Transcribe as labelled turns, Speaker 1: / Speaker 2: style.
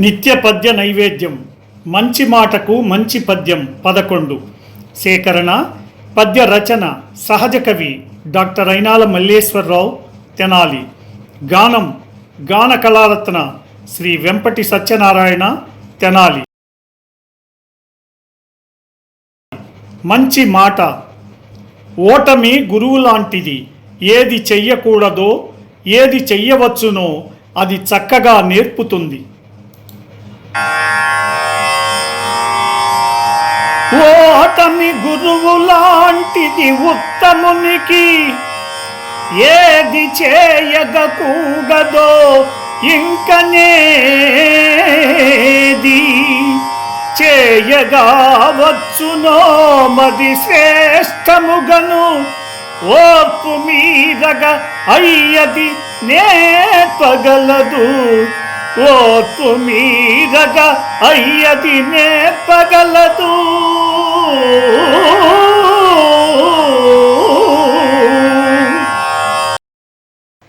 Speaker 1: నిత్య పద్య నైవేద్యం. మంచి మాటకు మంచి పద్యం. పదకొండు. సేకరణ పద్య రచన సహజ కవి డాక్టర్ అయినాల మల్లేశ్వరరావు తెనాలి. గానం గాన కళారత్న శ్రీ వెంపటి సత్యనారాయణ తెనాలి. మంచి మాట. ఓటమి గురువు లాంటిది. ఏది చెయ్యకూడదో ఏది చెయ్యవచ్చునో అది చక్కగా నేర్పుతుంది. ఓటమి గురువు లాంటిది ఉత్తమునికి. ఏది చేయగకూడదో ఇంకనేది చేయగా వచ్చునో మది శ్రేష్టముగను. ఓర్పు మీరగ అయ్యది నేర్పగలదు ఓర్పు మీరగ అయ్యది నేర్పగలదు